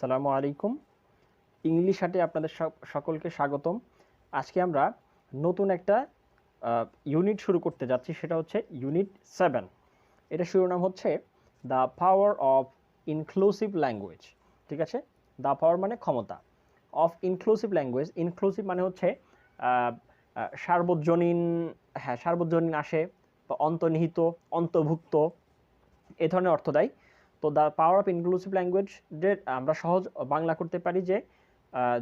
সালামু আলাইকুম। ইংলিশ হাটে আপনাদের সক- সকলকে স্বাগতম। আজকে আমরা নতুন একটা ইউনিট শুরু করতে যাচ্ছি, সেটা হচ্ছে ইউনিট সেভেন এটা শিরোনাম হচ্ছে the power of inclusive language ঠিক আছে? দ্য পাওয়ার মানে ক্ষমতা। অফ ইনক্লুসিভ ল্যাঙ্গুয়েজ ইনক্লুসিভ মানে হচ্ছে সার্বজনীন হ্যাঁ সার্বজনীন আসে, বা অন্তর্নিহিত, অন্তর্ভুক্ত, এ ধরনের অর্থ দেয়। তো দ্য পাওয়ার অফ ইনক্লুসিভ ল্যাঙ্গুয়েজের আমরা সহজ বাংলা করতে পারি যে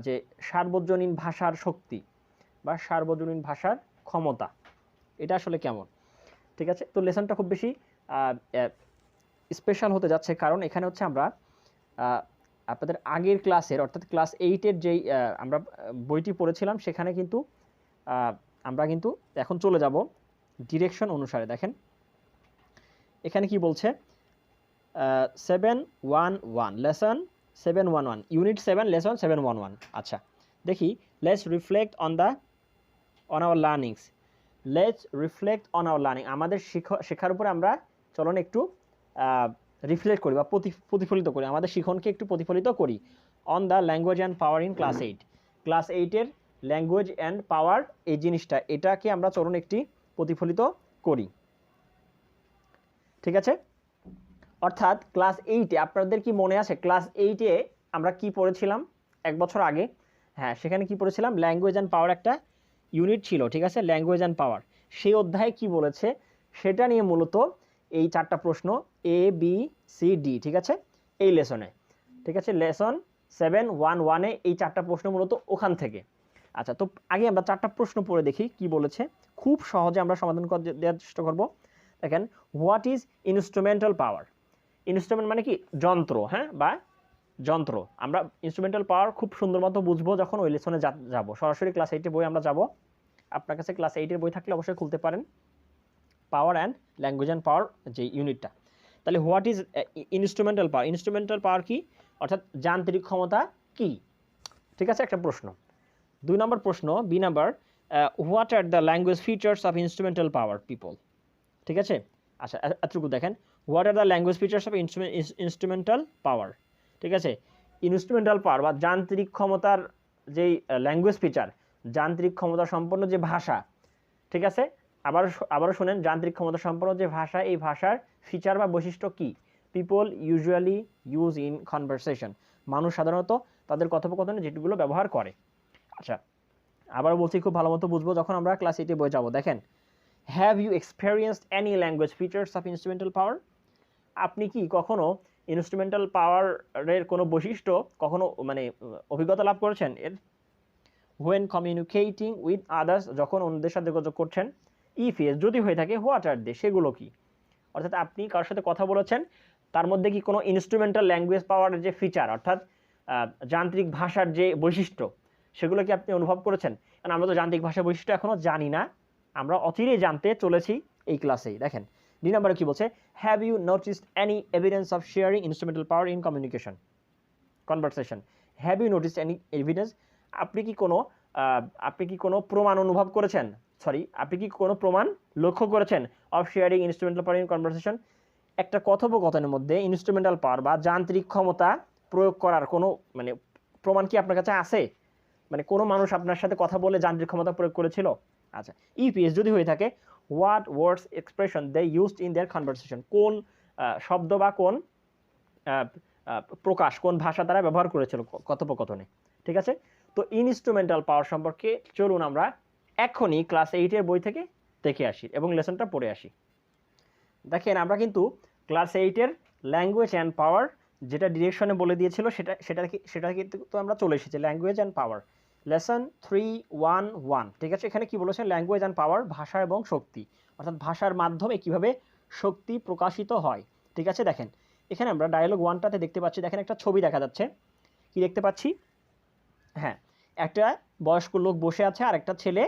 যে সার্বজনীন ভাষার শক্তি বা সার্বজনীন ভাষার ক্ষমতা। এটা আসলে কেমন? ঠিক আছে? তো লেসনটা খুব বেশি স্পেশাল হতে যাচ্ছে কারণ এখানে হচ্ছে আমরা আপনাদের আগের ক্লাসের অর্থাৎ ক্লাস এইটের যেই আমরা বইটি পড়েছিলাম সেখানে কিন্তু আমরা কিন্তু এখন চলে যাব ডিরেকশন অনুসারে। দেখেন, এখানে কি বলছে? Seven one one lesson seven one one unit seven lesson seven one one আচ্ছা দেখি let's reflect on the on our learnings let's reflect on our learning আমাদের শিখ- শেখার উপরে আমরা চলন একটু রিফ্লেক্ট করি বা প্রতি- প্রতিফলিত করি। আমাদের শিখনকে একটু প্রতিফলিত করি। On the language and power in class eight class এইটের ল্যাঙ্গুয়েজ অ্যান্ড পাওয়ার এই জিনিসটা, এটাকে আমরা চলুন একটি প্রতিফলিত করি। ঠিক আছে? অর্থাৎ ক্লাস এইটে আপনাদের কি মনে আছে? ক্লাস এইটে আমরা কি পড়েছিলাম? এক বছর আগে। হ্যাঁ সেখানে কি পড়েছিলাম? ল্যাঙ্গুয়েজ অ্যান্ড পাওয়ার একটা ইউনিট ছিল, ঠিক আছে? ল্যাঙ্গুয়েজ অ্যান্ড পাওয়ার সেই অধ্যায়ে কি বলেছে? সেটা নিয়ে মূলত এই চারটা প্রশ্ন এ বি সি ডি ঠিক আছে? এই লেসনে ঠিক আছে? লেসন সেভেন ওয়ান ওয়ানে এই চারটা প্রশ্ন মূলত ওখান থেকে। আচ্ছা তো আগে আমরা চারটা প্রশ্ন পড়ে দেখি কি বলেছে। খুব সহজে আমরা সমাধান দেওয়ার চেষ্টা করব। দেখেন what is instrumental power instrument মানে কি? যন্ত্র হ্যাঁ? বা যন্ত্র। আমরা ইনস্ট্রুমেন্টাল পাওয়ার খুব সুন্দর মতো বুঝব যখন ওই লেসনে যাব। সরাসরি ক্লাস এইটে বই আমরা যাব। আপনার কাছে ক্লাস এইটের বই থাকলে অবশ্যই খুলতে পারেন। Power and language and power যে ইউনিটটা তাহলে what is instrumental power instrumental power কি? অর্থাৎ যান্ত্রিক ক্ষমতা কি? ঠিক আছে? একটা প্রশ্ন। দুই নম্বর প্রশ্ন B number what are the language features of instrumental power people ঠিক আছে? আচ্ছা এতটুকু দেখেন। What are the language features of instrumental power ঠিক আছে? ইনস্ট্রুমেন্টাল পাওয়ার বা যান্ত্রিক ক্ষমতার যেই ল্যাঙ্গুয়েজ ফিচার যান্ত্রিক ক্ষমতা সম্পন্ন যে ভাষা, ঠিক আছে? আবার আবারও শোনেন, যান্ত্রিক ক্ষমতা সম্পন্ন যে ভাষা, এই ভাষার ফিচার বা বৈশিষ্ট্য কি? People usually use in conversation মানুষ সাধারণত তাদের কথোপকথনে যেগুলো ব্যবহার করে। আচ্ছা আবার বলছি, খুব ভালো মতো বুঝব যখন আমরা ক্লাস এইটে বই যাব। দেখেন have you experienced any language features of instrumental power আপনি কি কখনো ইনস্ট্রুমেন্টাল পাওয়ারের কোনো বৈশিষ্ট্য কখনো মানে অভিজ্ঞতা লাভ করেছেন? এর হোয়েন কমিউনিকেটিং উইথ আদার্স যখন অন্যদের সাথে যোগাযোগ করছেন ইফ এস যদি হয়ে থাকে হোয়াট আর দে সেগুলো কি? অর্থাৎ আপনি কারোর সাথে কথা বলেছেন, তার মধ্যে কি কোনো ইনস্ট্রুমেন্টাল ল্যাঙ্গুয়েজ পাওয়ারের যে ফিচার অর্থাৎ যান্ত্রিক ভাষার যে বৈশিষ্ট্য, সেগুলো কি আপনি অনুভব করেছেন? কারণ আমরা তো যান্ত্রিক ভাষার বৈশিষ্ট্য এখনও জানি না। আমরা অচিরেই জানতে চলেছি এই ক্লাসেই দেখেন দুই নম্বরে কি বলছে? Have you noticed any evidence of sharing instrumental power in communication conversation have you notice any evidence আপনি কি কোনো আপনি কি কোনো প্রমাণ অনুভব করেছেন? সরি আপনি কি কোনো প্রমাণ লক্ষ্য করেছেন of sharing instrumental power in conversation একটা কথোপকথনের মধ্যে ইনস্ট্রুমেন্টাল পাওয়ার বা যান্ত্রিক ক্ষমতা প্রয়োগ করার কোনো মানে প্রমাণ কি আপনার কাছে আছে? মানে কোনো মানুষ আপনার সাথে কথা বলে যান্ত্রিক ক্ষমতা প্রয়োগ করেছিল? আচ্ছা ইপিএস যদি হয়ে থাকে what words expression they used in their conversation কোন শব্দ বা কোন প্রকাশ, কোন ভাষা তারা ব্যবহার করেছিল কথোপকথনে, ঠিক আছে? তো ইনস্ট্রুমেন্টাল পাওয়ার সম্পর্কে চলুন আমরা এখনই ক্লাস এইটের বই থেকে দেখে আসি এবং লেসনটা পড়ে আসি। দেখেন, আমরা কিন্তু ক্লাস এইটের ল্যাঙ্গুয়েজ অ্যান্ড পাওয়ার যেটা ডিরেকশনে বলে দিয়েছিল সেটা সেটা সেটা কিন্তু আমরা চলে এসেছি language and power lesson three one one ঠিক আছে, এখানে কি বলেছে? ল্যাঙ্গুয়েজ অ্যান্ড পাওয়ার ভাষা এবং শক্তি। অর্থাৎ ভাষার মাধ্যমে কীভাবে শক্তি প্রকাশিত হয়। ঠিক আছে, দেখেন। এখানে আমরা ডায়ালগ ওয়ানটাতে দেখতে পাচ্ছি, দেখেন একটা ছবি দেখা যাচ্ছে। কি দেখতে পাচ্ছি? হ্যাঁ একটা বয়স্ক লোক বসে আছে, আর একটা ছেলে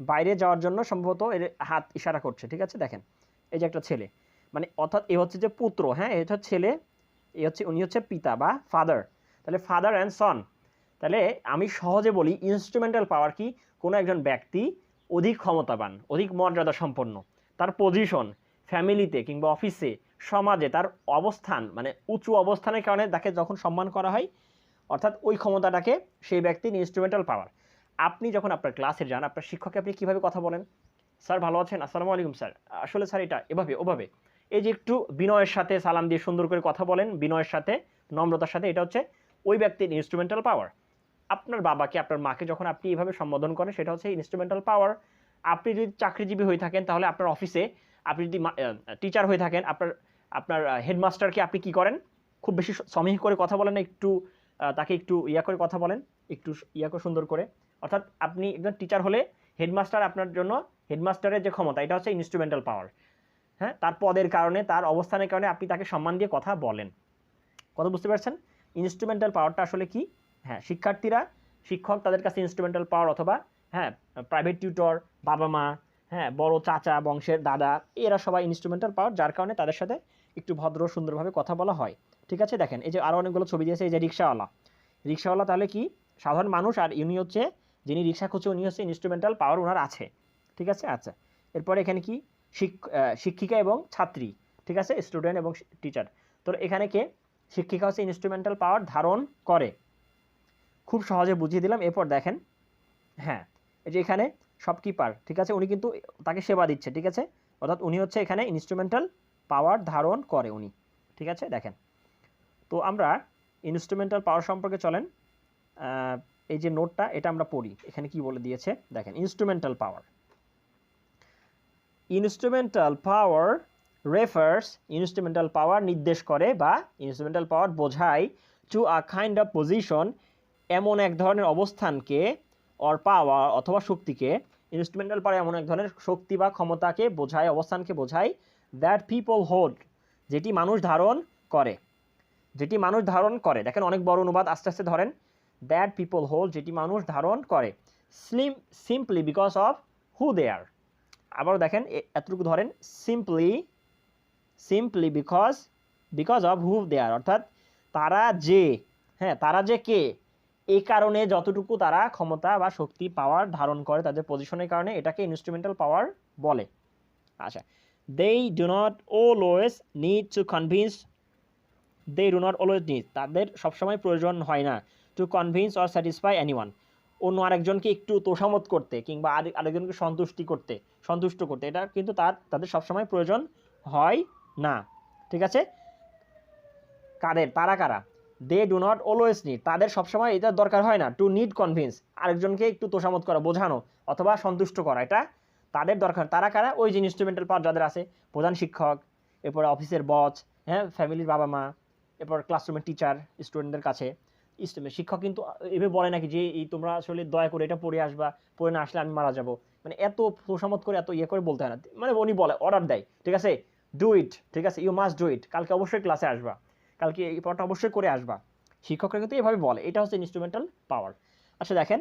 বাইরে যাওয়ার জন্য সম্ভবত এর হাত ইশারা করছে। ঠিক আছে, দেখেন। এই যে একটা ছেলে। মানে অর্থাৎ এ হচ্ছে যে পুত্র হ্যাঁ? এ হচ্ছে ছেলে, এ হচ্ছে, উনি হচ্ছে পিতা বা ফাদার তাহলে ফাদার অ্যান্ড সন তাহলে আমি সহজে বলি ইনস্ট্রুমেন্টাল পাওয়ার কি? কোনো একজন ব্যক্তি অধিক ক্ষমতাবান, অধিক মর্যাদা সম্পন্ন, তার পজিশন ফ্যামিলিতে কিংবা অফিসে সমাজে তার অবস্থান মানে উঁচু অবস্থানের কারণে তাকে যখন সম্মান করা হয়, অর্থাৎ ওই ক্ষমতাটাকে সেই ব্যক্তির ইনস্ট্রুমেন্টাল পাওয়ার আপনি যখন আপনার ক্লাসে যান, আপনার শিক্ষককে আপনি কীভাবে কথা বলেন? স্যার, ভালো আছেন? আসসালামু আলাইকুম, স্যার। আসলে স্যার, এটা এভাবে, ওভাবে। এই যে একটু বিনয়ের সাথে সালাম দিয়ে সুন্দর করে কথা বলেন, বিনয়ের সাথে, নম্রতার সাথে, এটা হচ্ছে ওই ব্যক্তির ইনস্ট্রুমেন্টাল পাওয়ার আপনার বাবাকে, আপনার মাকে যখন আপনি এভাবে সম্বোধন করেন, সেটা হচ্ছে ইনস্ট্রুমেন্টাল পাওয়ার আপনি যদি চাকরিজীবী হয়ে থাকেন, তাহলে আপনার অফিসে আপনি যদি টিচার হয়ে থাকেন, আপনার আপনার হেডমাস্টারকে আপনি কি করেন? খুব বেশি সমীহ করে কথা বলেন একটু তাকে একটু ইয়া করে কথা বলেন, একটু ইয়া করে সুন্দর করে। অর্থাৎ আপনি একজন টিচার হলে হেডমাস্টার আপনার জন্য হেডমাস্টারের যে ক্ষমতা, এটা হচ্ছে ইনস্ট্রুমেন্টাল পাওয়ার হ্যাঁ? তার পদের কারণে, তার অবস্থানের কারণে আপনি তাকে সম্মান দিয়ে কথা বলেন। কথা বুঝতে পারছেন? ইনস্ট্রুমেন্টাল পাওয়ারটা আসলে কি? হ্যাঁ শিক্ষার্থীরা, শিক্ষক তাদের কাছে ইনস্ট্রুমেন্টাল পাওয়ার অথবা হ্যাঁ প্রাইভেট টিউটর বাবা মা হ্যাঁ বড় চাচা, বংশের দাদা, এরা সবাই ইনস্ট্রুমেন্টাল পাওয়ার যার কারণে তাদের সাথে একটু ভদ্র, সুন্দরভাবে কথা বলা হয়। ঠিক আছে? দেখেন, এই যে আরও অনেকগুলো ছবি দিয়েছে, এই যে রিক্সাওয়ালা। রিক্সাওয়ালা তাহলে কি? সাধারণ মানুষ আর ইনি হচ্ছে, যিনি রিক্সা খুঁজছে, উনি হচ্ছে ইনস্ট্রুমেন্টাল পাওয়ার ওনার আছে। ঠিক আছে? আচ্ছা। এরপরে এখানে কি? শিক- শিক্ষিকা এবং ছাত্রী। ঠিক আছে? স্টুডেন্ট এবং টিচার তো এখানে কে? শিক্ষিকা হচ্ছে ইনস্ট্রুমেন্টাল পাওয়ার ধারণ করে। খুব সহজে বুঝিয়ে দিলাম। এরপর দেখেন হ্যাঁ এই যে এখানে শপকিপার ঠিক আছে? উনি কিন্তু তাকে সেবা দিচ্ছে, ঠিক আছে? অর্থাৎ উনি হচ্ছে এখানে ইনস্ট্রুমেন্টাল পাওয়ার ধারণ করে উনি, ঠিক আছে? দেখেন, তো আমরা ইনস্ট্রুমেন্টাল পাওয়ার সম্পর্কে চলেন। এই যে নোটটা এটা আমরা পড়ি। এখানে কি বলে দিয়েছে? দেখেন instrumental power instrumental power refers instrumental power নির্দেশ করে বা ইনস্ট্রুমেন্টাল পাওয়ার বোঝায় to a kind of position এমন এক ধরনের অবস্থানকে অর পাওয়ার অথবা শক্তিকে ইনস্ট্রুমেন্টাল পাওয়ার এমন এক ধরনের শক্তি বা ক্ষমতাকে বোঝায়, অবস্থানকে বোঝায় দ্যাট পিপল হোল্ড যেটি মানুষ ধারণ করে। যেটি মানুষ ধারণ করে। দেখেন অনেক বড় অনুবাদ, আস্তে আস্তে ধরেন। দ্যাট পিপল হোল্ড যেটি মানুষ ধারণ করে। Slim simply because of who they are আবারও দেখেন এতটুকু ধরেন। Simply simply because because of who they are অর্থাৎ তারা যে হ্যাঁ তারা যে কে? এই কারণে যতটুকু তারা ক্ষমতা বা শক্তি পাওয়ার ধারণ করে তাদের পজিশনের কারণে এটাকে ইনস্ট্রুমেন্টাল পাওয়ার বলে। আচ্ছা they do not always need to convince they do not always need তাদের সবসময় প্রয়োজন হয় না to convince or satisfy anyone অন্য আরেকজনকে একটু তোষামত করতে কিংবা আরেক আরেকজনকে সন্তুষ্টি করতে, সন্তুষ্ট করতে, এটা কিন্তু তার, তাদের সবসময় প্রয়োজন হয় না। ঠিক আছে? কাদের? তারা কারা? They do not always need তাদের সবসময় এটা দরকার হয় না। টু নিড কনভিন্স আরেকজনকে একটু তোষামত করা, বোঝানো অথবা সন্তুষ্ট করা। এটা তাদের দরকার। তারা কারা? ওই যে ইনস্ট্রুমেন্টাল পাওয়ার যাদের আছে। প্রধান শিক্ষক, এরপর অফিসের বস হ্যাঁ ফ্যামিলির বাবা মা, এরপর ক্লাসরুমের টিচার স্টুডেন্টদের কাছে। শিক্ষক কিন্তু এভাবে বলে নাকি যে, এই তোমরা আসলে দয়া করে এটা পড়ে আসবা, পড়ে না আসলে আমি মারা যাব? মানে এত তোষামত করে, এত ইয়ে করে বলতে হয় না। মানে উনি বলে অর্ডার দেয়। ঠিক আছে? ডু ইট ঠিক আছে? ইউ মাস্ট ডু ইট কালকে অবশ্যই ক্লাসে আসবা। কালকে এই পড়াটা অবশ্যই করে আসবা। শিক্ষকরা কিন্তু এভাবে বলে, এটা হচ্ছে ইনস্ট্রুমেন্টাল পাওয়ার আচ্ছা দেখেন।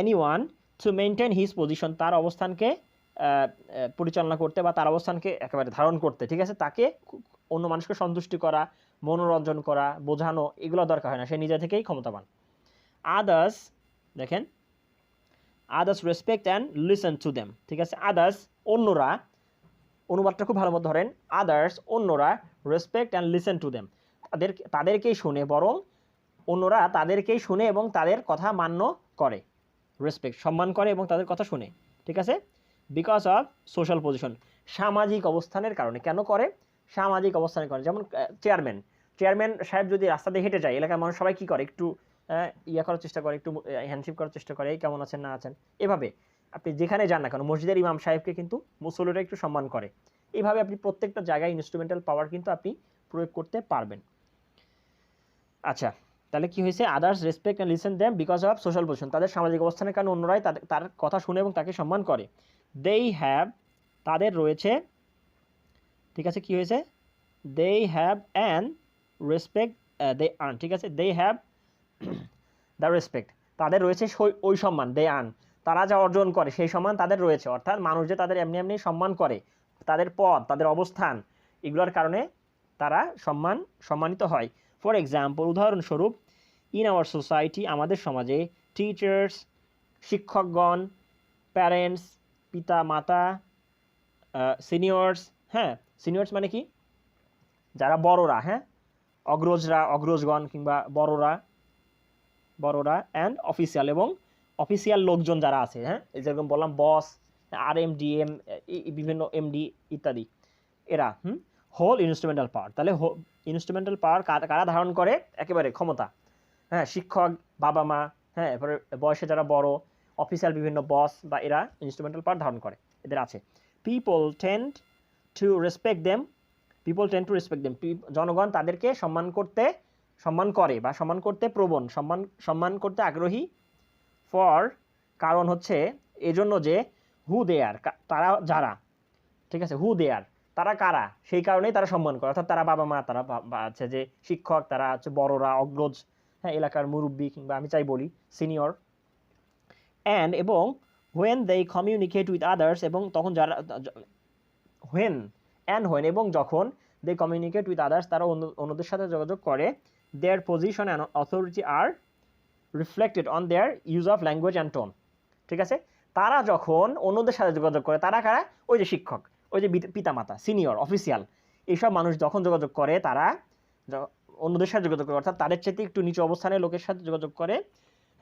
Anyone to maintain his position তার অবস্থানকে পরিচালনা করতে বা তার অবস্থানকে একেবারে ধারণ করতে, ঠিক আছে? তাকে অন্য মানুষকে সন্তুষ্টি করা, মনোরঞ্জন করা, বোঝানো, এগুলো দরকার হয় না। সে নিজে থেকেই ক্ষমতাবান। আদার্স দেখেন। Others respect and listen to them ঠিক আছে? আদার্স অন্যরা অনুবাদটা খুব ভালো মতো ধরেন আদার্স অন্যরা respect and listen to them তাদের, তাদেরকেই শুনে বরং অন্যরা তাদেরকেই শুনে এবং তাদের কথা মান্য করে। রেসপেক্ট সম্মান করে এবং তাদের কথা শুনে, ঠিক আছে? বিকজ অফ সোশ্যাল পজিশন সামাজিক অবস্থানের কারণে। কেন করে? সামাজিক অবস্থানের কারণে যেমন চেয়ারম্যান চেয়ারম্যান সাহেব যদি রাস্তা দিয়ে হেঁটে যায়, এলাকার মানুষ সবাই কী করে? একটু ইয়া করার চেষ্টা করে, একটু হ্যান্ডশিপ করার চেষ্টা করে কেমন আছেন, না আছেন? এভাবে। আপনি যেখানে যান না কেন, মসজিদের ইমাম সাহেবকে কিন্তু মুসল্লিরা একটু সম্মান করে। এইভাবে আপনি প্রত্যেকটা জায়গায় ইনস্ট্রুমেন্টাল পাওয়ার কিন্তু আপনি প্রয়োগ করতে পারবেন। আচ্ছা তাহলে কি হয়েছে? Others respect and listen them because of social position তাদের সামাজিক অবস্থানের কারণে অন্যরাই তাদের, তার কথা শুনে এবং তাকে সম্মান করে। দেই হ্যাভ তাদের রয়েছে, ঠিক আছে, কি হয়েছে? They have an respect they earn ঠিক আছে? দে হ্যাভ দ্য রেসপেক্ট তাদের রয়েছে ওই সম্মান দে আর্ন তারা যা অর্জন করে, সেই সম্মান তাদের রয়েছে। অর্থাৎ মানুষ যে তাদের এমনি এমনি সম্মান করে, তাদের পদ তাদের অবস্থান, এগুলোর কারণে তারা সম্মান, সম্মানিত হয়। ফর এক্সাম্পল উদাহরণস্বরূপ ইন আওয়ার সোসাইটি আমাদের সমাজে টিচার্স শিক্ষকগণ প্যারেন্টস পিতা, মাতা সিনিয়র্স হ্যাঁ সিনিয়র্স মানে কি? যারা বড়রা হ্যাঁ অগ্রজরা, অগ্রজগণ কিংবা বড়রা বড়রা অ্যান্ড অফিসিয়াল এবং অফিসিয়াল লোকজন যারা আছে হ্যাঁ? যেরকম বললাম বস আর এম ডি এম বিভিন্ন এমডি ইত্যাদি, এরা, হুম? হোল ইনস্ট্রুমেন্টাল পাওয়ার তাহলে ইনস্ট্রুমেন্টাল পাওয়ার কারা ধারণ করে? একেবারে ক্ষমতা হ্যাঁ? শিক্ষক, বাবা মা হ্যাঁ? এরপরে বয়সে যারা বড় অফিসিয়াল বিভিন্ন বস বা এরা ইনস্ট্রুমেন্টাল পাওয়ার ধারণ করে, এদের আছে। People tend to respect them people tend to respect them জনগণ তাদেরকে সম্মান করতে, সম্মান করে বা সম্মান করতে প্রবণ, সম্মান সম্মান করতে আগ্রহী ফর কারণ হচ্ছে এজন্য যে হু দে আর তারা যারা, ঠিক আছে? হু দে আর তারা কারা? সেই কারণেই তারা সম্মান করে। অর্থাৎ তারা বাবা মা, তারা আছে যে শিক্ষক, তারা হচ্ছে বড়রা, অগ্রজ হ্যাঁ এলাকার মুরব্বী কিংবা আমি চাই বলি সিনিয়র অ্যান্ড এবং when they communicate with others এবং তখন যারা হোয়েন অ্যান্ড হোয়েন এবং যখন দে কমিউনিকেট উইথ আদার্স তারা অন্য অন্যদের সাথে যোগাযোগ করে their position and authority are reflected on their use of language and tone ঠিক আছে? তারা যখন অন্যদের সাথে যোগাযোগ করে, তারা কারা? ওই যে শিক্ষক, ওই যে পিতামাতা সিনিয়র অফিসিয়াল এইসব মানুষ যখন যোগাযোগ করে, তারা অন্যদের সাথে যোগাযোগ করে, অর্থাৎ তাদের চেয়ে একটু নিচু অবস্থানের লোকের সাথে যোগাযোগ করে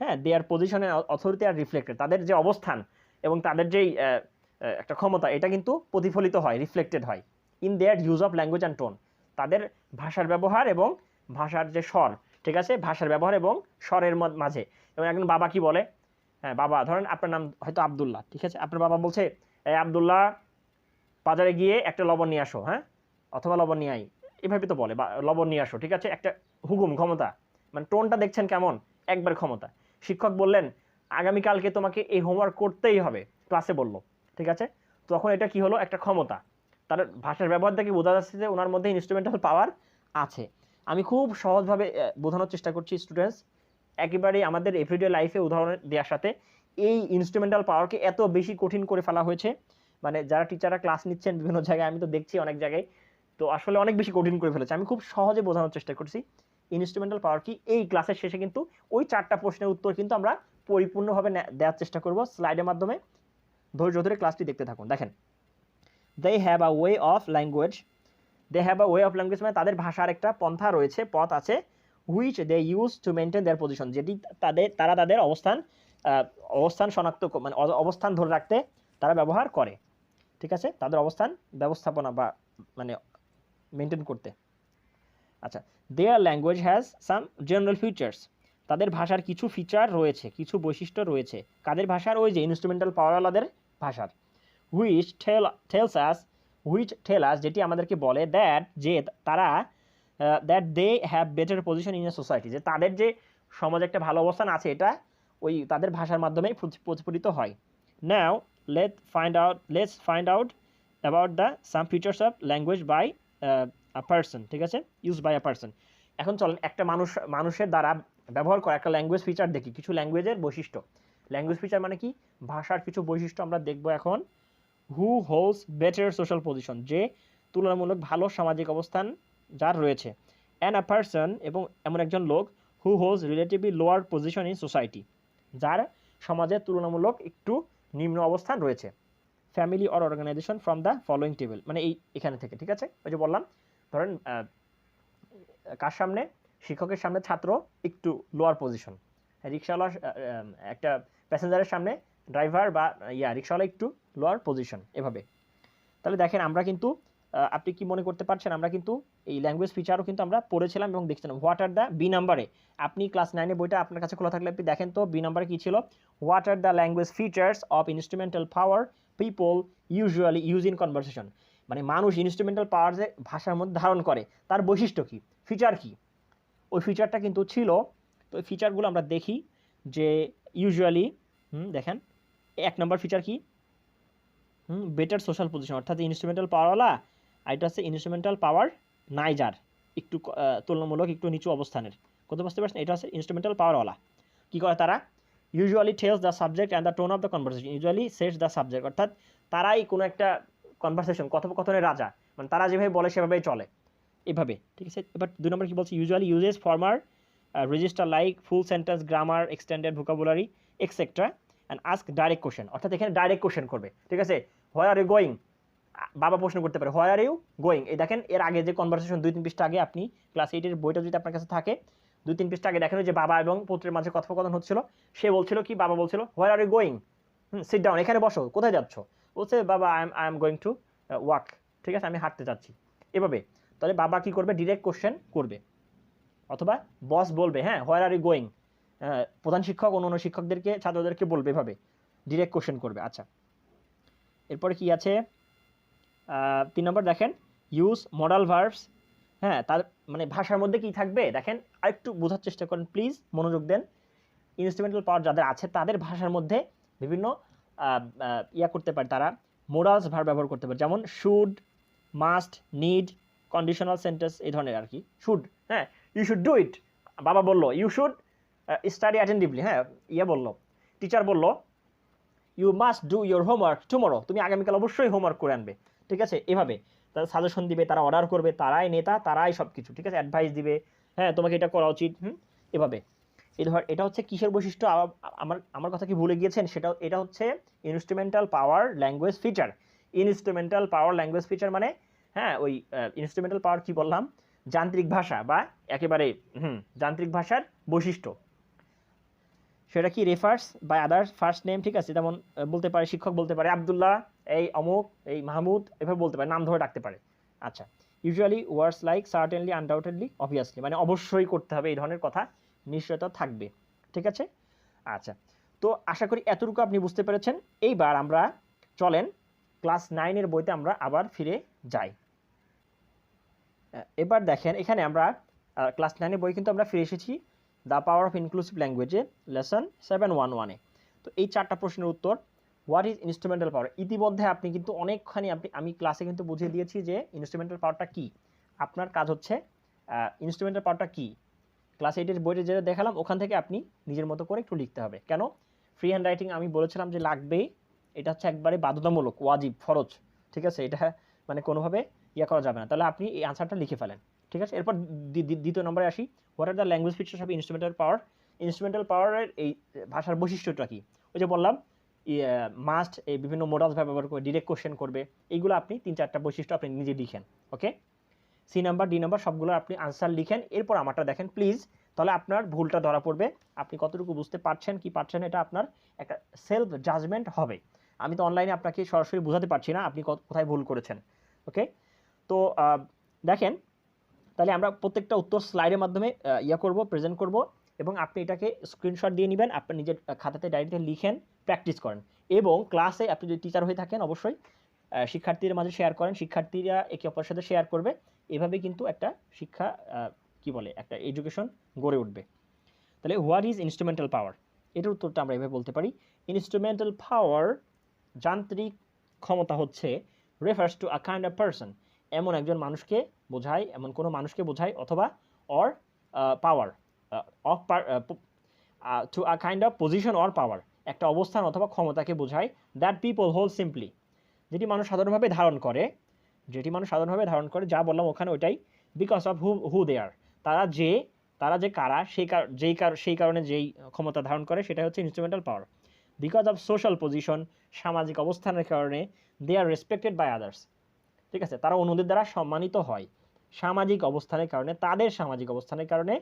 হ্যাঁ দেয়ার পজিশনের অথরিটি আর রিফ্লেক্টেড তাদের যে অবস্থান এবং তাদের যেই একটা ক্ষমতা, এটা কিন্তু প্রতিফলিত হয় রিফ্লেক্টেড হয় in their use of language and tone তাদের ভাষার ব্যবহার এবং ভাষার যে স্বর ঠিক আছে? ভাষার ব্যবহার এবং স্বরের মাঝে। এবং একজন বাবা কি বলে? হ্যাঁ বাবা, ধরেন আপনার নাম হয়তো আবদুল্লাহ, ঠিক আছে? আপনার বাবা বলছে, এই আবদুল্লাহ, বাজারে গিয়ে একটা লবণ নিয়ে আসো হ্যাঁ? অথবা লবণ নিয়ে আই এভাবে তো বলে লবণ নিয়ে আসো, ঠিক আছে? একটা হুকুম, ক্ষমতা। মানে টোনটা দেখছেন কেমন? একবার ক্ষমতা। শিক্ষক বললেন, আগামীকালকে তোমাকে এই হোমওয়ার্ক করতেই হবে। ক্লাসে বলল, ঠিক আছে? তখন এটা কি হলো? একটা ক্ষমতা। তার ভাষার ব্যবহার থেকে বোঝা যাচ্ছে যে ওনার মধ্যে ইনস্ট্রুমেন্টাল পাওয়ার আছে। আমি খুব সহজভাবে বোঝানোর চেষ্টা করছি স্টুডেন্টস একেবারে আমাদের এভরিডে লাইফে উদাহরণ দেওয়ার সাথে, এই ইনস্ট্রুমেন্টাল পাওয়ারকে এত বেশি কঠিন করে ফেলা হয়েছে মানে যারা টিচাররা ক্লাস নিচ্ছেন বিভিন্ন জায়গায়, আমি তো দেখছি অনেক জায়গায়, তো আসলে অনেক বেশি কঠিন করে ফেলেছে। আমি খুব সহজে বোঝানোর চেষ্টা করছি ইনস্ট্রুমেন্টাল পাওয়ার কি এই ক্লাসের শেষে কিন্তু ওই চারটা প্রশ্নের উত্তর কিন্তু আমরা পরিপূর্ণভাবে দেওয়ার চেষ্টা করব স্লাইডের মাধ্যমে। ধৈর্য ধরে ক্লাসটি দেখতে থাকুন। দেখেন they have a way of language they have a way of language মানে তাদের ভাষার একটা পন্থা রয়েছে, পথ আছে which they use to maintain their position যেটি তাদের, তারা তাদের অবস্থান অবস্থান শনাক্ত মানে অবস্থান ধরে রাখতে তারা ব্যবহার করে। ঠিক আছে? তাদের অবস্থান, ব্যবস্থাপনা বা মানে মেনটেন করতে। আচ্ছা their language has some general features তাদের ভাষার কিছু ফিচার রয়েছে, কিছু বৈশিষ্ট্য রয়েছে। কাদের ভাষার? ওই যে ইনস্ট্রুমেন্টাল পাওয়ারওয়ালাদের ভাষার। Which tell tells us which tell us যেটি আমাদেরকে বলে দ্যাট যে তারা that they have better position in a society যে তাদের যে সমাজে একটা ভালো অবস্থান আছে, এটা ওই তাদের ভাষার মাধ্যমেই প্রতিফলিত হয়। Now let find out let's find out about the some features of language by a person ঠিক আছে? ইউজ বাই আ পার্সন এখন চলেন, একটা মানুষ, মানুষের দ্বারা ব্যবহার করা একটা ল্যাঙ্গুয়েজ ফিচার দেখি, কিছু ল্যাঙ্গুয়েজের বৈশিষ্ট্য। ল্যাঙ্গুয়েজ ফিচার মানে কি? ভাষার কিছু বৈশিষ্ট্য আমরা দেখব এখন। Who holds better social position যে তুলনামূলক ভালো সামাজিক অবস্থান যার রয়েছে। অ্যান আ পার্সন এবং এমন একজন লোক who holds relatively lower position in society যার সমাজের তুলনামূলক একটু নিম্ন অবস্থান রয়েছে। Family or organisation from the following table মানে এই, এখানে থেকে, ঠিক আছে? ওই যে বললাম, ধরেন কার সামনে? শিক্ষকের সামনে ছাত্র একটু লোয়ার পজিশন রিক্সাওয়ালা একটা প্যাসেঞ্জারের সামনে ড্রাইভার বা, ইয়া, রিক্সাওয়ালা একটু লোয়ার পজিশন এভাবে। তাহলে দেখেন আমরা কিন্তু আপনি কি মনে করতে পারছেন, আমরা কিন্তু এই ল্যাঙ্গুয়েজ ফিচারও কিন্তু আমরা পড়েছিলাম এবং দেখছিলাম। হোয়াট আর দ্য বি নাম্বারে আপনি ক্লাস নাইনে বইটা আপনার কাছে খোলা থাকলে আপনি দেখেন তো বি নাম্বারে কী ছিল? What are the language features of instrumental power people usually use in conversation মানে মানুষ ইনস্ট্রুমেন্টাল পাওয়ার যে ভাষার মধ্যে ধারণ করে। তার বৈশিষ্ট্য কী? ফিচার কী? ওই ফিচারটা কিন্তু ছিল, তো ওই ফিচারগুলো আমরা দেখি যে ইউজুয়ালি দেখেন, এক নম্বর ফিচার কি? হুম বেটার সোশ্যাল পজিশন অর্থাৎ ইনস্ট্রুমেন্টাল পাওয়ারওয়ালা আর এটা হচ্ছে ইনস্ট্রুমেন্টাল পাওয়ার নাইজার একটু তুলনামূলক একটু নিচু অবস্থানের। কত বুঝতে পারছেন? এটা হচ্ছে ইনস্ট্রুমেন্টাল পাওয়ারওয়ালা কী করে তারা? Usually tells the subject and the tone of the conversation usually sets the subject অর্থাৎ তারাই কোনো একটা কনভারসেশন কথোপকথনের রাজা মানে তারা যেভাবে বলে সেভাবেই চলে। এভাবে, ঠিক আছে? এবার দুই নম্বর কী বলছে? Usually uses formal register like full sentence grammar extended vocabulary etcetera and ask direct question অর্থাৎ এখানে ডাইরেক্ট কোশ্চেন করবে, ঠিক আছে? হোয়ার আর ইউ গোয়িং বাবা প্রশ্ন করতে পারে হোয়ার আর ইউ গোয়িং এই দেখেন, এর আগে যে কনভারসেশন দুই তিন পৃষ্ঠা আগে আপনি ক্লাস এইটের বইটা যদি আপনার কাছে থাকে, দুই তিন পৃষ্ঠা আগে দেখেন যে বাবা এবং পুত্রের মাঝে কথোপকথন হচ্ছিল, সে বলছিল কি, বাবা বলছিল where are you going hmm sit down এখানে বসো, কোথায় যাচ্ছ? বলছে, বাবা I am I am going to walk ঠিক আছে, আমি হাঁটতে যাচ্ছি। এভাবে, তাহলে বাবা কি করবে? ডিরেক্ট কোশ্চেন করবে। অথবা বস বলবে হ্যাঁ হোয়ার আর ইউ গোয়িং প্রধান শিক্ষক অন্য অন্য শিক্ষকদেরকে, ছাত্রদেরকে বলবে এভাবে ডিরেক্ট কোশ্চেন করবে আচ্ছা। এরপরে কি আছে? তিন নম্বর দেখেন ইউজ মডাল ভার্বস হ্যাঁ তার মানে ভাষার মধ্যে কি থাকবে? দেখেন, আরেকটু বোঝার চেষ্টা করেন প্লিজ মনোযোগ দেন। ইনস্ট্রুমেন্টাল পাওয়ার যাদের আছে, তাদের ভাষার মধ্যে বিভিন্ন ইয়া করতে পারে তারা মোরালস ভার ব্যবহার করতে পারে। যেমন should must need conditional sentence এই ধরনের আর কি। শুড হ্যাঁ ইউ শুড ডু ইট বাবা বলল ইউ শুড স্টাডি অ্যাটেন্টিভলি হ্যাঁ ইয়ে বলল টিচার বলল you must do your homework tomorrow তুমি আগামীকাল অবশ্যই হোমওয়ার্ক করে আনবে। ঠিক আছে? এভাবে। তারা সাজেশন দিবে, তারা অর্ডার করবে, তারাই নেতা, তারাই সব কিছু ঠিক আছে? অ্যাডভাইস দিবে। হ্যাঁ তোমাকে এটা করা উচিত। হুম? এভাবে। এই ধর, এটা হচ্ছে কিসের বৈশিষ্ট্য? আমার আমার কথা কি ভুলে গিয়েছেন? সেটা, এটা হচ্ছে instrumental power language feature instrumental power language feature মানে হ্যাঁ ওই ইনস্ট্রুমেন্টাল পাওয়ার কি বললাম? যান্ত্রিক ভাষা বা একেবারে, হুম, যান্ত্রিক ভাষার বৈশিষ্ট্য। সেটা কি রেফার্স বা আদার্স ফার্স্ট নেম ঠিক আছে? যেমন বলতে পারে, শিক্ষক বলতে পারে, আব্দুল্লাহ, এই অমুক, এই মাহমুদ, এভাবে বলতে পারে, নাম ধরে ডাকতে পারে। আচ্ছা usually words like certainly undoubtedly obviously মানে অবশ্যই করতে হবে, এই ধরনের কথা নিশ্চয়তা থাকবে, ঠিক আছে? আচ্ছা তো আশা করি এতটুকু আপনি বুঝতে পেরেছেন। এইবার আমরা চলেন ক্লাস নাইনের বইতে আমরা আবার ফিরে যাই। এবার দেখেন, এখানে আমরা ক্লাস নাইনের বই কিন্তু আমরা ফিরে এসেছি। দ্য পাওয়ার অফ ইনক্লুসিভ ল্যাঙ্গুয়েজে লেসন সেভেন ওয়ান ওয়ানে তো এই চারটা প্রশ্নের উত্তর হোয়াট ইজ ইনস্ট্রুমেন্টাল পাওয়ার ইতিমধ্যে আপনি কিন্তু অনেকখানি আপনি, আমি ক্লাসে কিন্তু বুঝিয়ে দিয়েছি যে ইনস্ট্রুমেন্টাল পাওয়ারটা কী। আপনার কাজ হচ্ছে ইনস্ট্রুমেন্টাল পাওয়ারটা কী? ক্লাস এইটের বইটা যেটা দেখালাম, ওখান থেকে আপনি নিজের মতো করে একটু লিখতে হবে। কেন? ফ্রি হ্যান্ড রাইটিং আমি বলেছিলাম যে লাগবেই, এটা হচ্ছে একবারে বাধ্যতামূলক, ওয়াজিব, ফরজ, ঠিক আছে? এটা মানে কোনোভাবে ইয়ে করা যাবে না। তাহলে আপনি এই আনসারটা লিখে ফেলেন। ঠিক আছে? এরপর দ্বি- দ্বি- দ্বিতীয় নম্বরে আসি। What are the language features of instrumental power instrumental পাওয়ারের এই ভাষার বৈশিষ্ট্যটা কি? ওই যে বললাম মাস্ট এই বিভিন্ন মোডালস ব্যবহার করে ডিরেক্ট কোশ্চেন করবে। এইগুলো আপনি তিন চারটা বৈশিষ্ট্য আপনি নিজে লিখেন okay C number D number সবগুলো আপনি আনসার লিখেন। এরপর আমারটা দেখেন প্লিজ তাহলে আপনার ভুলটা ধরা পড়বে। আপনি কতটুকু বুঝতে পারছেন, কি পারছেন, এটা আপনার একটা সেলফ জাজমেন্ট হবে। আমি তো অনলাইনে আপনাকে সরাসরি বোঝাতে পারছি না, আপনি কোথায় ভুল করেছেন ওকে তো দেখেন তাহলে আমরা প্রত্যেকটা উত্তর স্লাইডের মাধ্যমে ইয়া করব প্রেজেন্ট করব এবং আপনি এটাকে স্ক্রিনশট দিয়ে নেবেন, আপনি নিজের খাতাতে ডায়েরিতে লিখেন প্র্যাকটিস করেন। এবং ক্লাসে আপনি যদি টিচার হয়ে থাকেন, অবশ্যই শিক্ষার্থীদের মাঝে শেয়ার করেন, শিক্ষার্থীরা একে অপরের সাথে শেয়ার করবে এভাবে কিন্তু একটা শিক্ষা কি বলে, একটা এডুকেশন গড়ে উঠবে। তাহলে হোয়াট ইজ ইনস্ট্রুমেন্টাল পাওয়ার এটার উত্তরটা আমরা এভাবে বলতে পারি। ইনস্ট্রুমেন্টাল পাওয়ার যান্ত্রিক ক্ষমতা হচ্ছে refers to a kind of person এমন একজন মানুষকে বোঝায়, এমন কোনো মানুষকে বোঝায় অথবা or power of to a kind of position or power একটা অবস্থান অথবা ক্ষমতাকে বোঝায় দ্যাট পিপল হোল সিম্পলি যেটি মানুষ সাধারণভাবে ধারণ করে, যেটি মানুষ সাধারণভাবে ধারণ করে, যা বললাম ওখানে ওইটাই because of who who they আর তারা যে তারা যে কারা, সেই যেই সেই কারণে যেই ক্ষমতা ধারণ করে সেটা হচ্ছে instrumental power because of social position সামাজিক অবস্থানের কারণে they are respected by others ঠিক আছে? তারা অন্যদের দ্বারা সম্মানিত হয় সামাজিক অবস্থানের কারণে, তাদের সামাজিক অবস্থানের কারণে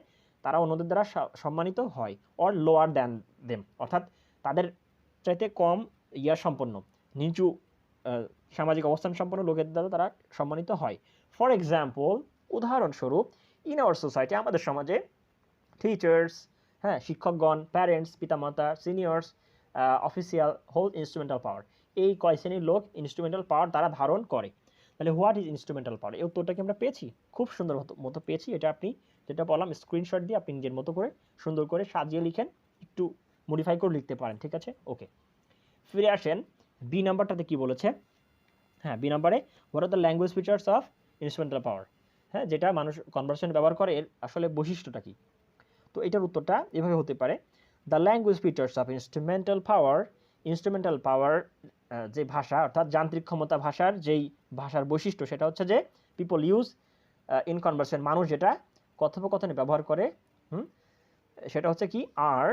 তারা অন্যদের দ্বারা সম্মানিত হয় অর লোয়ার দ্যান দেম অর্থাৎ তাদের চাইতে কম ইয়া সম্পন্ন, নিচু সামাজিক অবস্থান সম্পন্ন লোকের দ্বারা তারা সম্মানিত হয়। ফর এক্সাম্পল উদাহরণস্বরূপ ইন আওয়ার সোসাইটি আমাদের সমাজে টিচার্স হ্যাঁ শিক্ষকগণ প্যারেন্টস পিতামাতা seniors official hold instrumental power এই কয় শ্রেণির লোক ইনস্ট্রুমেন্টাল পাওয়ার তারা ধারণ করে। তাহলে হোয়াট ইজ ইনস্ট্রুমেন্টাল পাওয়ার? এই উত্তরটা কি আমরা পেয়েছি? খুব সুন্দর মতো- মতো পেয়েছি। এটা আপনি যেটা বললাম স্ক্রিনশট দিয়ে আপনি নিজের মতো করে সুন্দর করে সাজিয়ে লিখেন, একটু মডিফাই করে লিখতে পারেন, ঠিক আছে? ওকে ফিরে আসেন বি নাম্বারটাতে কি বলেছে? হ্যাঁ বি নাম্বারে what are the language features of instrumental power হ্যাঁ যেটা মানুষ কনভারসেশন ব্যবহার করে, এর আসলে বৈশিষ্ট্যটা কি? তো এটার উত্তরটা এভাবে হতে পারে। The language features of instrumental power instrumental power যে ভাষা, অর্থাৎ যান্ত্রিক ক্ষমতা ভাষার যেই ভাষার বৈশিষ্ট্য, সেটা হচ্ছে যে পিপল ইউজ ইন কনভারসেশন মানুষ যেটা কথোপকথনে ব্যবহার করে, হুম? সেটা হচ্ছে কি আর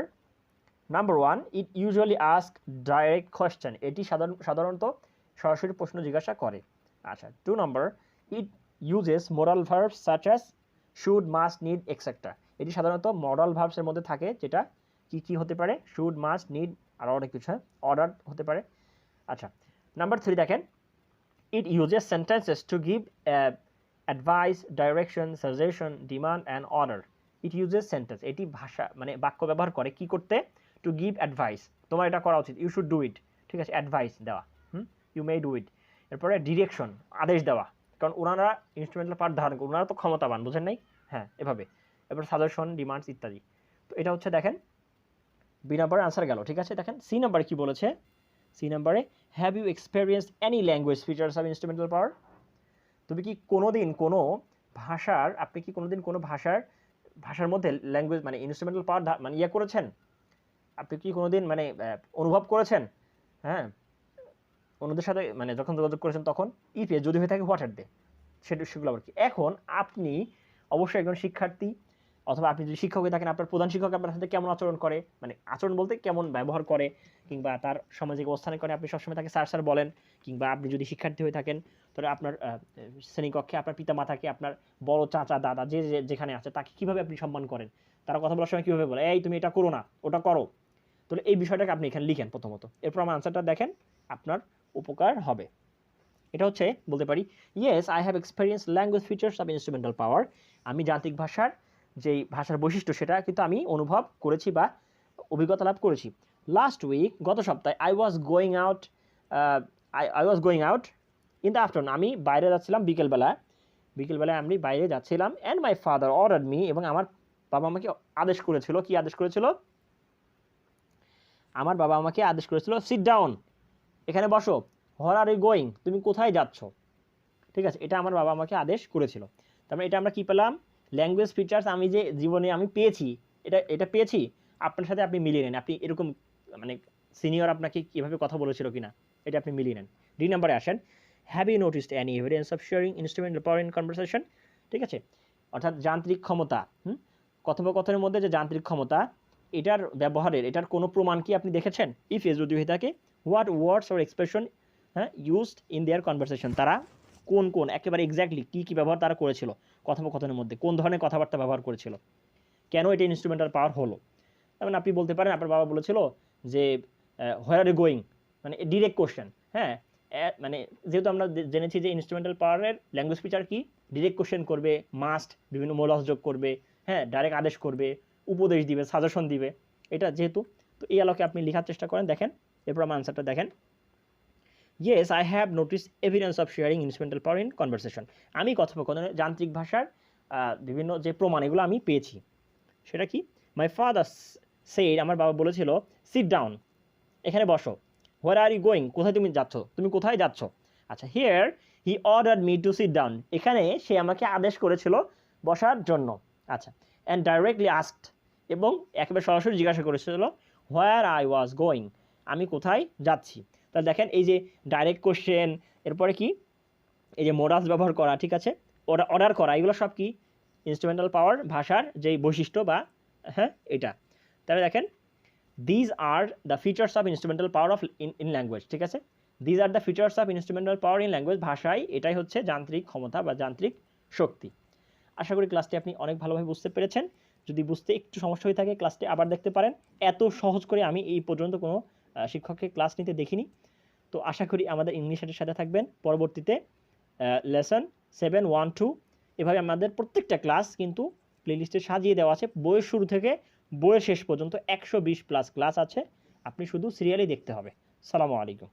number one it usually ask direct question এটি সাধারণ, সাধারণত সরাসরি প্রশ্ন জিজ্ঞাসা করে। আচ্ছা two number it uses moral verbs such as should must need etcetera এটি সাধারণত মডাল ভার্বসের মধ্যে থাকে, যেটা কি কি হতে পারে? শুড মাস্ট নিড আর অনেক কিছু অর্ডার হতে পারে। আচ্ছা নাম্বার থ্রি দেখেন। It uses sentences to give advice direction suggestion demand and order it uses sentence এটি ভাষা মানে বাক্য ব্যবহার করে কি করতে? টু গিভ অ্যাডভাইস তোমার এটা করা উচিত। ইউ শুড ডু ইট ঠিক আছে অ্যাডভাইস দেওয়া। হুম? ইউ মে ডু ইট এরপরে ডিরেকশন আদেশ দেওয়া। কারণ ওনারা ইনস্ট্রুমেন্টাল পার্ট ধারণ করে, ওনারা তো ক্ষমতাবান, বুঝেন নাই? হ্যাঁ এভাবে। এরপর সাজেশন ডিমান্ডস ইত্যাদি। তো এটা হচ্ছে দেখেন বি নাম্বারে আনসার গেল, ঠিক আছে? দেখেন সি নাম্বারে কি বলেছে? সি নাম্বারে have you experience any language features of instrumental power তুমি কি কোনো দিন কোনো ভাষার, আপনি কি কোনো দিন কোনো ভাষার ভাষার মধ্যে ল্যাঙ্গুয়েজ মানে ইনস্ট্রুমেন্টাল পাওয়ার মানে ইয়ে করেছেন? আপনি কি কোনো দিন মানে অনুভব করেছেন? হ্যাঁ? অন্যদের সাথে মানে যখন যোগাযোগ করেছেন তখন? ইফে যদি হয়ে থাকে হোয়াট দে সেটা সেগুলো আবার কি? এখন আপনি অবশ্যই একজন শিক্ষার্থী অথবা আপনি যদি শিক্ষক থাকেন, আপনার প্রধান শিক্ষক আপনার সাথে কেমন আচরণ করে? মানে আচরণ বলতে কেমন ব্যবহার করে? কিংবা তার সামাজিক অবস্থানে করে আপনি সবসময় তাকে স্যার স্যার বলেন। কিংবা আপনি যদি শিক্ষার্থী হয়ে থাকেন, তাহলে আপনার শ্রেণীকক্ষে আপনার পিতা মাতাকে আপনার বড় চাচা, দাদা, যে- যেখানে আছে, তাকে কীভাবে আপনি সম্মান করেন? তারা কথা বলার সময় কীভাবে বলে, এই, তুমি এটা করো না, ওটা করো তাহলে এই বিষয়টাকে আপনি এখানে লিখেন প্রথমত। এরপর আমার আনসারটা দেখেন, আপনার উপকার হবে। এটা হচ্ছে, বলতে পারি yes I have experience language features of instrumental power আমি যান্ত্রিক ভাষার যেই ভাষার বৈশিষ্ট্য সেটা কিন্তু আমি অনুভব করেছি বা অভিজ্ঞতা লাভ করেছি। লাস্ট উইক গত সপ্তাহে I was going out I was going out in the afternoon আমি বাইরে যাচ্ছিলাম বিকেলবেলা বিকেলবেলায় আমি বাইরে যাচ্ছিলাম and my father order me এবং আমার বাবা আমাকে আদেশ করেছিল। কি আদেশ করেছিল? আমার বাবা আমাকে আদেশ করেছিল সিট ডাউন এখানে বসো। হর আর গোয়িং তুমি কোথায় যাচ্ছ? ঠিক আছে, এটা আমার বাবা আমাকে আদেশ করেছিল। তারপরে এটা আমরা কি পেলাম? ল্যাঙ্গুয়েজ ফিচার্স আমি যে জীবনে আমি পেয়েছি, এটা এটা পেয়েছি, আপনার সাথে আপনি মিলিয়ে নেন। আপনি এরকম মানে সিনিয়র আপনাকে কীভাবে কথা বলেছিল কি না এটা আপনি মিলিয়ে নেন। ডি নাম্বারে আসেন have you noticed any evidence of sharing instrument power in conversation ঠিক আছে? অর্থাৎ যান্ত্রিক ক্ষমতা, হুম? কথোপকথনের মধ্যে যে যান্ত্রিক ক্ষমতা, এটার ব্যবহারের, এটার কোনো প্রমাণ কি আপনি দেখেছেন? ইফ এস যদি হয়ে থাকে হোয়াট ওয়ার্ডস অর এক্সপ্রেশন হ্যাঁ ইউজড ইন দেয়ার কনভারসেশন তারা কোন কোন, একেবারে এক্স্যাক্টলি কী কী ব্যবহার তারা করেছিল, কথোপকথনের মধ্যে, কোন ধরনের কথাবার্তা ব্যবহার করেছিল, কেন এটা ইনস্ট্রুমেন্টাল পাওয়ার হলো? যেমন আপনি বলতে পারেন, আপনার বাবা বলেছিল যে হোয়ার আর গোয়িং মানে ডিরেক্ট কোশ্চেন হ্যাঁ? মানে যেহেতু আমরা জেনেছি যে ইনস্ট্রুমেন্টাল পাওয়ারের ল্যাঙ্গুয়েজ ফিচার কি? ডিরেক্ট কোশ্চেন করবে মাস্ট বিভিন্ন মোলাস যোগ করবে হ্যাঁ? ডাইরেক্ট আদেশ করবে, উপদেশ দিবে সাজেশন দিবে, এটা যেহেতু, তো এই আলোকে আপনি লেখার চেষ্টা করেন, দেখেন, এরপর আমার আনসারটা দেখেন। Yes I have notice evidence of sharing instrumental power in conversation আমি কথোপকথনে যান্ত্রিক ভাষার বিভিন্ন যে প্রমাণ, এগুলো আমি পেয়েছি। সেটা কি? মাই ফাদার সেইড আমার বাবা বলেছিল সিট ডাউন এখানে বসো। হোয়ার আর ইউ গোয়িং কোথায় তুমি যাচ্ছ? তুমি কোথায় যাচ্ছ? আচ্ছা here he order me to sit down এখানে সে আমাকে আদেশ করেছিল বসার জন্য। আচ্ছা অ্যান্ড ডাইরেক্টলি আস্কড এবং একেবারে সরাসরি জিজ্ঞাসা করেছিল হোয়ার আই ওয়াজ গোয়িং আমি কোথায় যাচ্ছি? তাহলে দেখেন এই যে ডাইরেক্ট কোশ্চেন এরপরে কি? এই যে মোডাস ব্যবহার করা, ঠিক আছে? ওরা অর্ডার করা, এগুলো সব কি? ইনস্ট্রুমেন্টাল পাওয়ার ভাষার যেই বৈশিষ্ট্য বা হ্যাঁ এটা। তাহলে দেখেন these are the features of instrumental power of in in language ঠিক আছে? These are the features of instrumental power in language ভাষায় এটাই হচ্ছে যান্ত্রিক ক্ষমতা বা যান্ত্রিক শক্তি। আশা করি ক্লাসটি আপনি অনেক ভালোভাবে বুঝতে পেরেছেন। যদি বুঝতে একটু সমস্যা হয়ে থাকে ক্লাসটি আবার দেখতে পারেন। এত সহজ করে আমি এই পর্যন্ত কোনো শিক্ষককে ক্লাস নিতে দেখিনি। তো আশা করি আমাদের ইংলিশ হাটের সাথে থাকবেন। পরবর্তীতে লেসন সেভেন ওয়ান টু এভাবে আমাদের প্রত্যেকটা ক্লাস কিন্তু প্লেলিস্টে সাজিয়ে দেওয়া আছে। বইয়ের শুরু থেকে বইয়ের শেষ পর্যন্ত একশো বিশ প্লাস ক্লাস আছে। আপনি শুধু সিরিয়ালি দেখতে হবে। সালামু আলাইকুম।